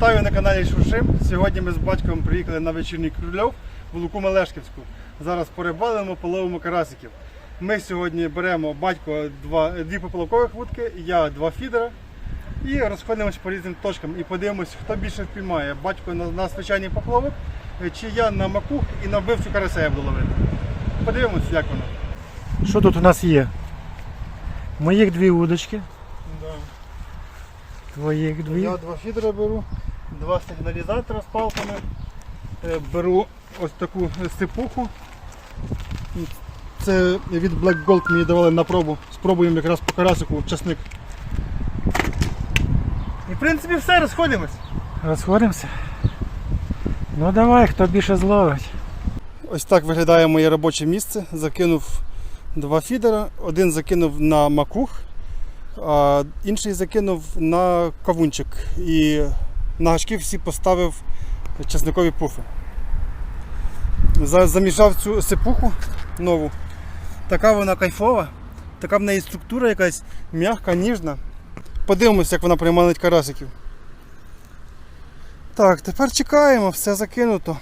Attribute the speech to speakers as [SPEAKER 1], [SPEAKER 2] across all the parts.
[SPEAKER 1] Вітаю на каналі Шуршим. Сьогодні ми з батьком приїхали на вечірній Крульов в Луку Мелешківську. Зараз порибалимо, половимо карасиків. Ми сьогодні беремо батько два, дві поплавкових вудки, я два фідера. І розходимося по різним точкам і подивимось, хто більше впіймає. Батько на, на звичайний поплавок, е, чи я на макух і на вбивцю карася я буду ловити. Подивимось, як воно.
[SPEAKER 2] Що тут у нас є? Моїх дві удочки, твоїх дві.
[SPEAKER 1] Я два фідера беру, два сигналізатора з палками. Е, Беру ось таку сипуху. Це від Black Gold мені давали на пробу. Спробуємо якраз по карасику часник. І в принципі все, розходимось.
[SPEAKER 2] Розходимося. Ну давай, хто більше зловить.
[SPEAKER 1] Ось так виглядає моє робоче місце. Закинув два фідера, один закинув на макух, а інший закинув на кавунчик. І на гачки всі поставив чесникові пуфи. За- Замішав цю сипуху нову. Така вона кайфова, така в неї структура якась м'яка, ніжна. Подивимось, як вона приманить карасиків. Так, тепер чекаємо, все закинуто.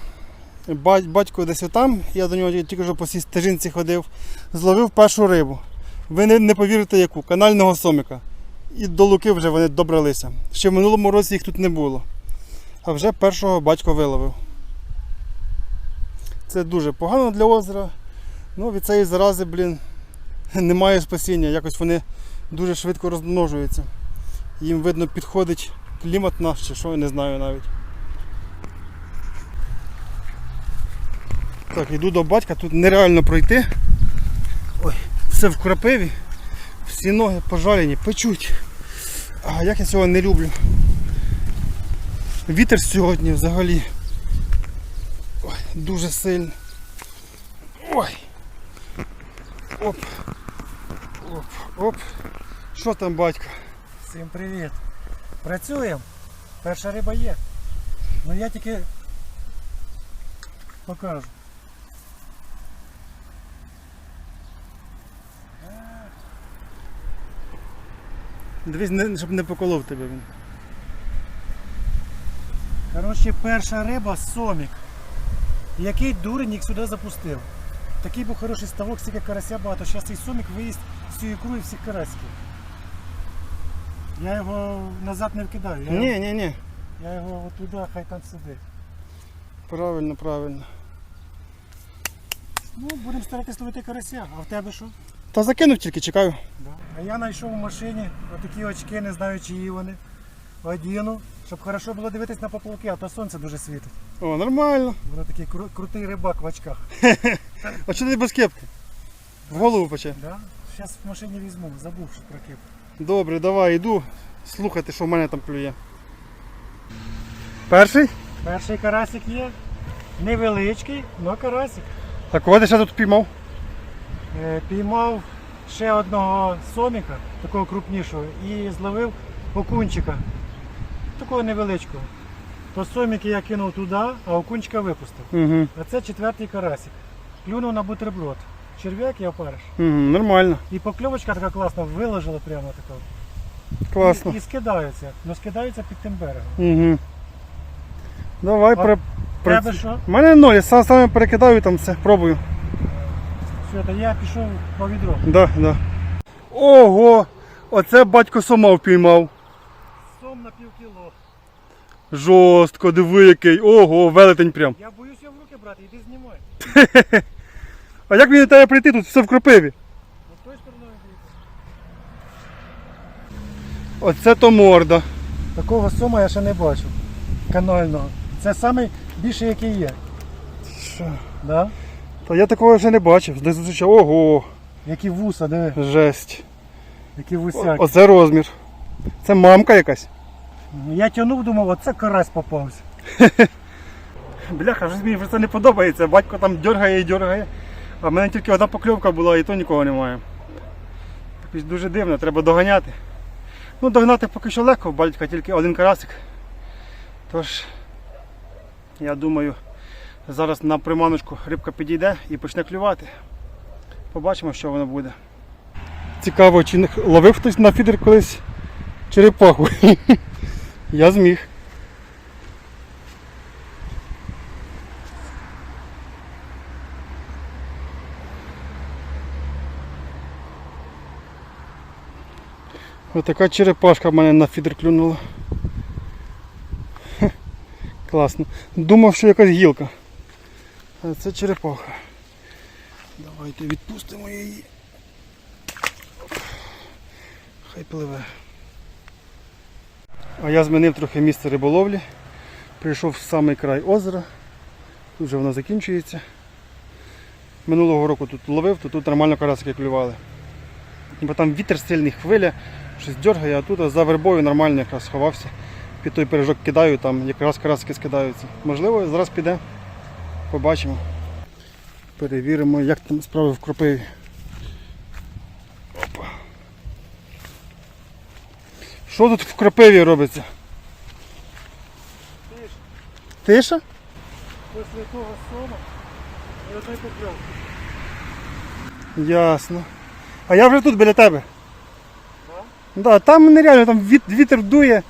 [SPEAKER 1] Батько десь отам, я до нього тільки що по цій стежинці ходив, зловив першу рибу. Ви не повірите яку, канального сомика. І до луки вже вони добралися. Ще в минулому році їх тут не було. А вже першого батько виловив. Це дуже погано для озера. Ну, від цієї зарази, блін, немає спасіння. Якось вони дуже швидко розмножуються. Їм видно підходить клімат наш чи що, я не знаю навіть. Так, йду до батька, тут нереально пройти. Ой, все в крапиві, всі ноги пожалені, печуть. А як я цього не люблю. Вітер сьогодні взагалі Ой, дуже сильний. Ой. Оп. Оп, оп. Що там, батько?
[SPEAKER 2] Всім привіт. Працюємо. Перша риба є. Ну я тільки покажу.
[SPEAKER 1] Дивись, не- щоб не поколов тебе він.
[SPEAKER 2] Коротше, перша риба сомік. Який дурень їх сюди запустив. Такий був хороший ставок, стільки карася багато. Зараз цей сомік виїсть всю ікру і всіх караськів. Я його назад не вкидаю. Я,
[SPEAKER 1] Ні, ні, ні.
[SPEAKER 2] я його от туди, хай там сидить.
[SPEAKER 1] Правильно, правильно.
[SPEAKER 2] Ну, будемо старатися ловити карася. А в тебе що?
[SPEAKER 1] Та закинув тільки, чекаю.
[SPEAKER 2] А я знайшов у машині отакі очки, не знаю чиї вони. Одіну, щоб хорошо було дивитись на поплавки, а то сонце дуже світить.
[SPEAKER 1] О, нормально.
[SPEAKER 2] Воно такий кру- крутий рибак в очках.
[SPEAKER 1] А чого ти без кепки? В голову пече.
[SPEAKER 2] Да? Зараз в машині візьму, забувши про кип.
[SPEAKER 1] Добре, давай, йду слухати, що в мене там клює. Перший?
[SPEAKER 2] Перший карасик є. Невеличкий, але карасик.
[SPEAKER 1] А кого ти ще тут піймав?
[SPEAKER 2] Е, Піймав ще одного соміка, такого крупнішого, і зловив окунчика, такого невеличкого. То соміки я кинув туди, а окунчика випустив.
[SPEAKER 1] Угу.
[SPEAKER 2] А це четвертий карасик. Клюнув на бутерброд. Черв'як і опариш.
[SPEAKER 1] Угу, нормально.
[SPEAKER 2] І покльовочка така класна, виложила прямо така.
[SPEAKER 1] Класно.
[SPEAKER 2] І, і скидаються. Ну скидаються під тим берегом.
[SPEAKER 1] Угу. Давай,
[SPEAKER 2] А
[SPEAKER 1] при... при...
[SPEAKER 2] Тебе що?
[SPEAKER 1] У мене ноль, я сам саме перекидаю там все, пробую.
[SPEAKER 2] Все, то я пішов по відро.
[SPEAKER 1] Да, да. Ого! Оце батько сома впіймав.
[SPEAKER 2] Сом на пів кіло.
[SPEAKER 1] Жорстко, диви який. Ого, велетень прям.
[SPEAKER 2] Я боюсь його в руки брати, іди знімай.
[SPEAKER 1] А як мені до тебе прийти? Тут все в кропиві.
[SPEAKER 2] От тою стороною дивіться.
[SPEAKER 1] Оце то морда.
[SPEAKER 2] Такого сома я ще не бачив. Канального. Це найбільший, який є.
[SPEAKER 1] Що?
[SPEAKER 2] Да?
[SPEAKER 1] Та я такого ще не бачив. Десь зустрічав. Ого,
[SPEAKER 2] Які вуса, диви,
[SPEAKER 1] жесть.
[SPEAKER 2] які вусяки.
[SPEAKER 1] Оце розмір. Це мамка якась.
[SPEAKER 2] Я тягнув, думав, оце карась попався.
[SPEAKER 1] Бляха, вже мені це не подобається. Батько там дергає і дергає. А в мене тільки одна покльовка була і то нікого немає. Якось дуже дивно, треба доганяти. Ну, догнати поки що легко, батька тільки один карасик. Тож, я думаю, Зараз на приманочку рибка підійде і почне клювати. Побачимо, що воно буде. Цікаво, чи ловив хтось на фідер колись черепаху. Я зміг. Отака черепашка в мене на фідер клюнула. Класно. Думав, що якась гілка. А це черепаха. Давайте відпустимо її. Хай пливе. А я змінив трохи місце риболовлі. Прийшов в самий край озера. Тут вже воно закінчується. Минулого року тут ловив, то тут нормально карасики клювали. Бо там вітер сильний, хвиля, щось дергає, а тут за вербою нормально якраз сховався. Під той пиріжок кидаю, там якраз карасики скидаються. Можливо, зараз піде. Побачимо. Перевіримо, як там справи в кропиві. Опа. Що тут в кропиві робиться?
[SPEAKER 2] Тише.
[SPEAKER 1] Тиша?
[SPEAKER 2] Після того сома і одної покльовки.
[SPEAKER 1] Ясно. А я вже тут біля тебе.
[SPEAKER 2] Так?
[SPEAKER 1] Да, там нереально, там вітер дує,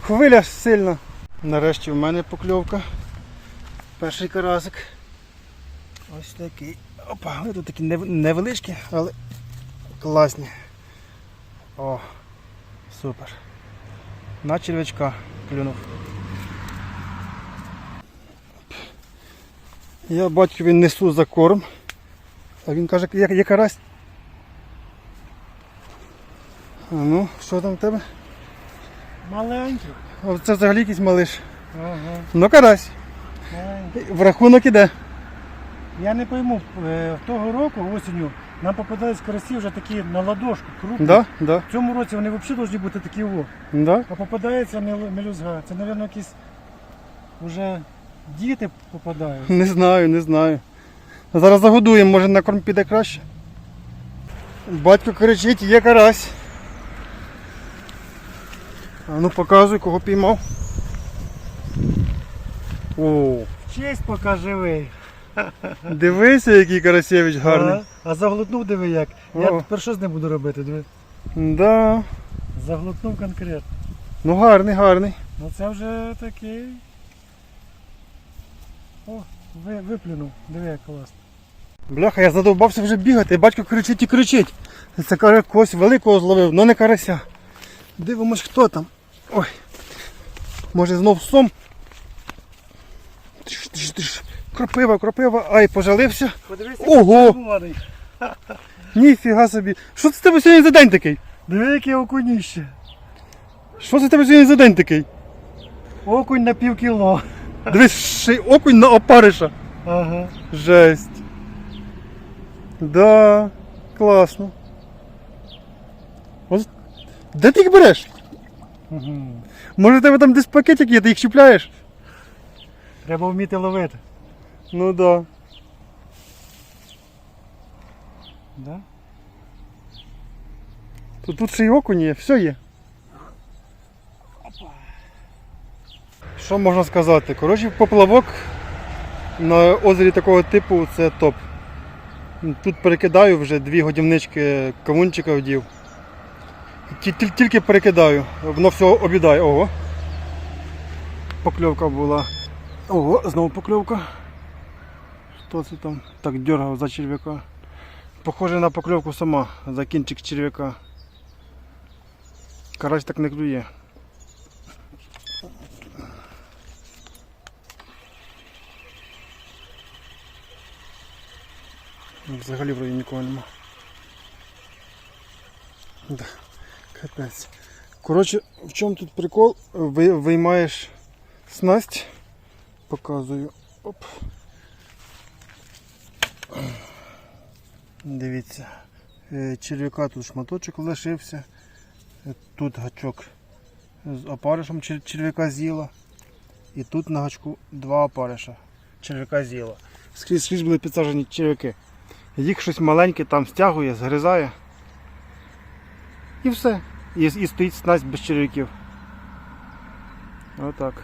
[SPEAKER 1] хвиля сильна. Нарешті в мене покльовка. Перший карасик. Ось такий. Опа, вони тут такі невеличкі, але класні. О, супер. На черв'ячка клюнув. Я батькові несу за корм. А він каже, є, є карась. А ну, що там в тебе?
[SPEAKER 2] Маленький.
[SPEAKER 1] О, Це взагалі якийсь малиш.
[SPEAKER 2] Ага.
[SPEAKER 1] Ну карась. В рахунок іде.
[SPEAKER 2] Я не пойму, е, того року осінню нам попадались карасі вже такі на ладошку, крупні.
[SPEAKER 1] Да, да,
[SPEAKER 2] В цьому році вони взагалі повинні бути такі о.
[SPEAKER 1] да.
[SPEAKER 2] А попадається мел- мелюзга. Це, мабуть, якісь вже діти попадають.
[SPEAKER 1] Не знаю, не знаю. Зараз загодуємо, може на корм піде краще. Батько кричить, є карась. А ну показуй, кого піймав. О,
[SPEAKER 2] Честь поки живий.
[SPEAKER 1] дивися, який Карасєвич гарний.
[SPEAKER 2] А, а заглотнув диви як. Я
[SPEAKER 1] О.
[SPEAKER 2] тепер що з ним буду робити? Диви.
[SPEAKER 1] Да.
[SPEAKER 2] Заглотнув конкретно.
[SPEAKER 1] Ну гарний, гарний.
[SPEAKER 2] Ну це вже такий. О, ви, виплюнув. Диви як класно.
[SPEAKER 1] Бляха, я задовбався вже бігати, батько кричить і кричить. Це каже, когось великого зловив, але не карася. Дивимось, хто там. Ой. Може знов сом. Тиш, тиш, тиш. Кропива, кропива, ай, пожалився.
[SPEAKER 2] Подивися,
[SPEAKER 1] Ого! Ніфіга собі. Що це в тебе сьогодні за день такий?
[SPEAKER 2] Диви, яке окуніще.
[SPEAKER 1] Що це в тебе сьогодні за день такий?
[SPEAKER 2] Окунь на пів кіло.
[SPEAKER 1] Дивись, ще й окунь на опариша.
[SPEAKER 2] Ага.
[SPEAKER 1] Жесть. Да, класно. Ось- Де ти їх береш?
[SPEAKER 2] Угу.
[SPEAKER 1] Може в тебе там десь пакетик є, ти їх чіпляєш?
[SPEAKER 2] Треба вміти ловити.
[SPEAKER 1] Ну да.
[SPEAKER 2] Да?
[SPEAKER 1] То тут ще й окунь є, все є. Що можна сказати? Коротше, поплавок на озері такого типу це топ. Тут перекидаю вже дві годівнички кавунчика вдів. Тільки перекидаю, воно все обідає. Ого. Покльовка була. Ого, знову покльовка. Що це там? Так дергав за черв'яка. Похоже на покльовку сама, за кінчик черв'яка. Карась так не клює. Взагалі вроді нікого нема. Да, капець. Коротше, в чому тут прикол? Ви, виймаєш снасть. Показую. Оп. Дивіться. Е, Черв'яка тут шматочок лишився. Е, Тут гачок з опаришем черв'яка з'їла. І тут на гачку два опариша. Черв'яка з'їла. Скрізь, скрізь були підсаджені черв'яки. Їх щось маленьке там стягує, згризає. І все. І, і стоїть снасть без черв'яків. Отак.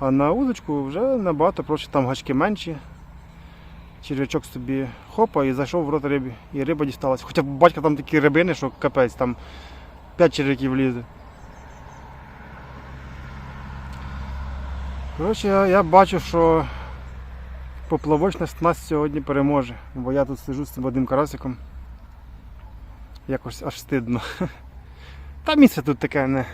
[SPEAKER 1] А на удочку вже набагато проще, там гачки менші. Черв'ячок собі хопа і зайшов в рот рибі. І риба дісталась. Хоча батька там такі рибини, що капець, там 5 черв'яків лізе. Коротше, я, бачу, що поплавочна снасть сьогодні переможе. Бо я тут сижу з цим одним карасиком. Якось аж стидно. Та місце тут таке не.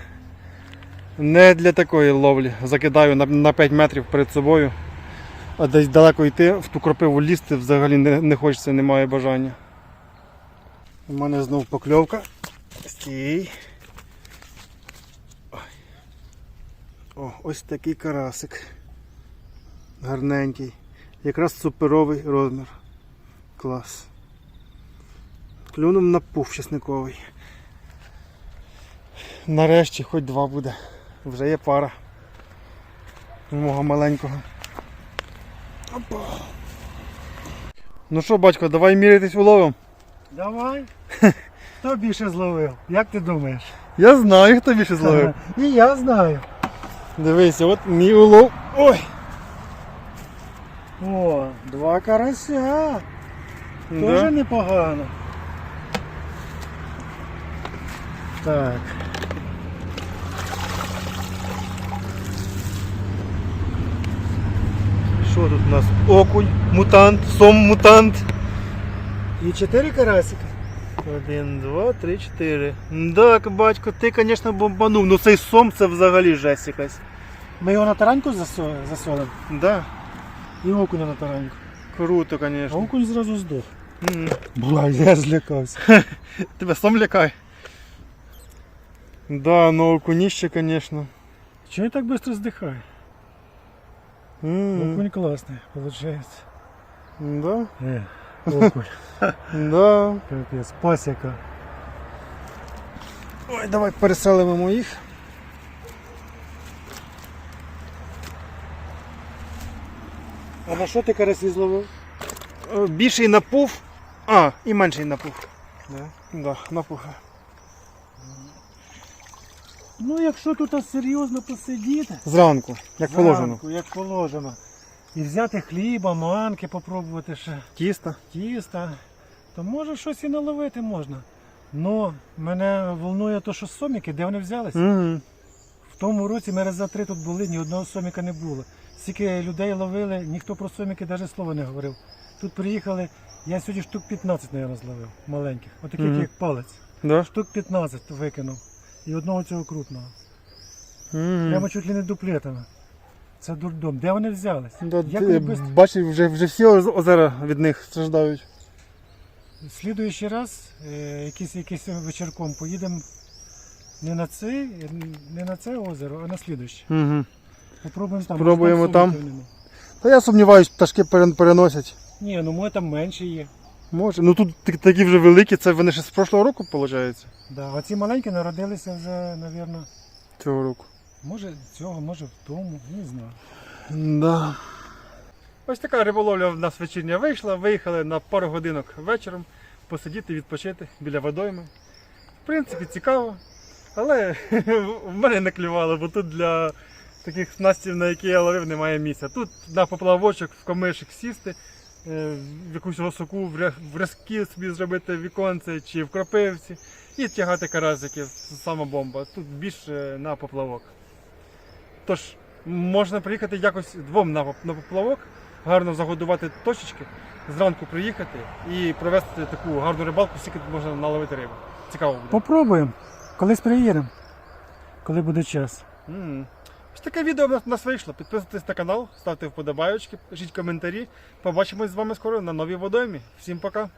[SPEAKER 1] Не для такої ловлі. Закидаю на, на 5 метрів перед собою. А десь далеко йти, в ту кропиву лізти взагалі не, не хочеться, немає бажання. У мене знов покльовка. Стій. О, ось такий карасик. Гарненький. Якраз суперовий розмір. Клас. Клюнув на пуф чесниковий. Нарешті хоч два буде. Вже є пара. Мого маленького. Опа. Ну що, батько, давай мірятись уловом.
[SPEAKER 2] Давай. Хто більше зловив? Як ти думаєш?
[SPEAKER 1] Я знаю, хто більше зловив.
[SPEAKER 2] І я знаю.
[SPEAKER 1] Дивися, от мій улов. Ой!
[SPEAKER 2] О, два карася.
[SPEAKER 1] Да.
[SPEAKER 2] Дуже непогано. Так.
[SPEAKER 1] Що тут у нас? Окунь, мутант, сом мутант.
[SPEAKER 2] І чотири карасика.
[SPEAKER 1] Один, два, три, чотири. Так, батько, ти, звісно, бомбанув. Ну цей сом це взагалі жесть якась.
[SPEAKER 2] Ми його на тараньку засо- засолимо.
[SPEAKER 1] Да,
[SPEAKER 2] І окуня на тараньку.
[SPEAKER 1] круто,
[SPEAKER 2] А
[SPEAKER 1] звісно.
[SPEAKER 2] окунь зразу здох.
[SPEAKER 1] М.
[SPEAKER 2] Була, я злякався.
[SPEAKER 1] Тебе сом лякає. Да, ну окуніще, звісно.
[SPEAKER 2] Чого він так швидко здихає?
[SPEAKER 1] М,
[SPEAKER 2] Окунь класний, виходить.
[SPEAKER 1] Да,
[SPEAKER 2] Е, окунь.
[SPEAKER 1] да.
[SPEAKER 2] Капець, пасіка.
[SPEAKER 1] Ой, давай переселимо моїх.
[SPEAKER 2] А на що ти карасі зловив?
[SPEAKER 1] Е, Більший напув, а, і менший напув.
[SPEAKER 2] Да.
[SPEAKER 1] Да, напув.
[SPEAKER 2] Ну, якщо тут серйозно посидіти,
[SPEAKER 1] Зранку, як положено.
[SPEAKER 2] зранку, як положено. І взяти хліба, манки, попробувати ще
[SPEAKER 1] Тісто.
[SPEAKER 2] тіста, то може щось і наловити можна. Но мене волнує те, що соміки, де вони взялися?
[SPEAKER 1] Угу.
[SPEAKER 2] В тому році ми раз за три тут були, ні одного соміка не було. Скільки людей ловили, ніхто про соміки навіть слова не говорив. Тут приїхали, я сьогодні штук 15, мабуть, зловив, маленьких, отаких
[SPEAKER 1] Мгм.
[SPEAKER 2] як палець.
[SPEAKER 1] Да?
[SPEAKER 2] Штук 15 викинув. І одного цього крупного.
[SPEAKER 1] Угу.
[SPEAKER 2] Прямо чуть ли не дуплетами. Це дурдом. Де вони взялись?
[SPEAKER 1] Да,
[SPEAKER 2] Як
[SPEAKER 1] ти,
[SPEAKER 2] вони бистро-
[SPEAKER 1] бачиш, вже, вже всі озера від них страждають.
[SPEAKER 2] Слідуючий раз, е, якийсь, якийсь вечірком поїдемо не на це, не на це озеро, а на слідуще.
[SPEAKER 1] Угу.
[SPEAKER 2] Попробуємо там.
[SPEAKER 1] Пробуємо
[SPEAKER 2] Може,
[SPEAKER 1] там. Та я сумніваюсь, пташки переносять.
[SPEAKER 2] Ні, ну може там менше є.
[SPEAKER 1] Може. Ну тут такі вже великі, це вони ще з прошлого року, виходить?
[SPEAKER 2] Да. А ці маленькі народилися вже, мабуть,
[SPEAKER 1] Цього року.
[SPEAKER 2] може цього, може в тому, не знаю.
[SPEAKER 1] Да. Ось така риболовля в нас вечірня вийшла. Виїхали на пару годинок вечором посидіти, відпочити біля водойми. В принципі, цікаво. Але в мене не клювало, бо тут для таких снастів, на які я ловив, немає місця. Тут на поплавочок в комишик сісти, якусь осоку, в ря- в рязки собі зробити віконце чи в кропивці і тягати карасиків. Сама бомба. Тут більше на поплавок. Тож можна приїхати якось двом на, поплавок, гарно загодувати точечки, зранку приїхати і провести таку гарну рибалку, скільки можна наловити риби. Цікаво буде.
[SPEAKER 2] Попробуємо. Колись приїдемо, коли буде час.
[SPEAKER 1] М. Ось таке відео в нас- вийшло. Підписуйтесь на канал, ставте вподобайочки, пишіть коментарі. Побачимось з вами скоро на новій водоймі. Всім пока!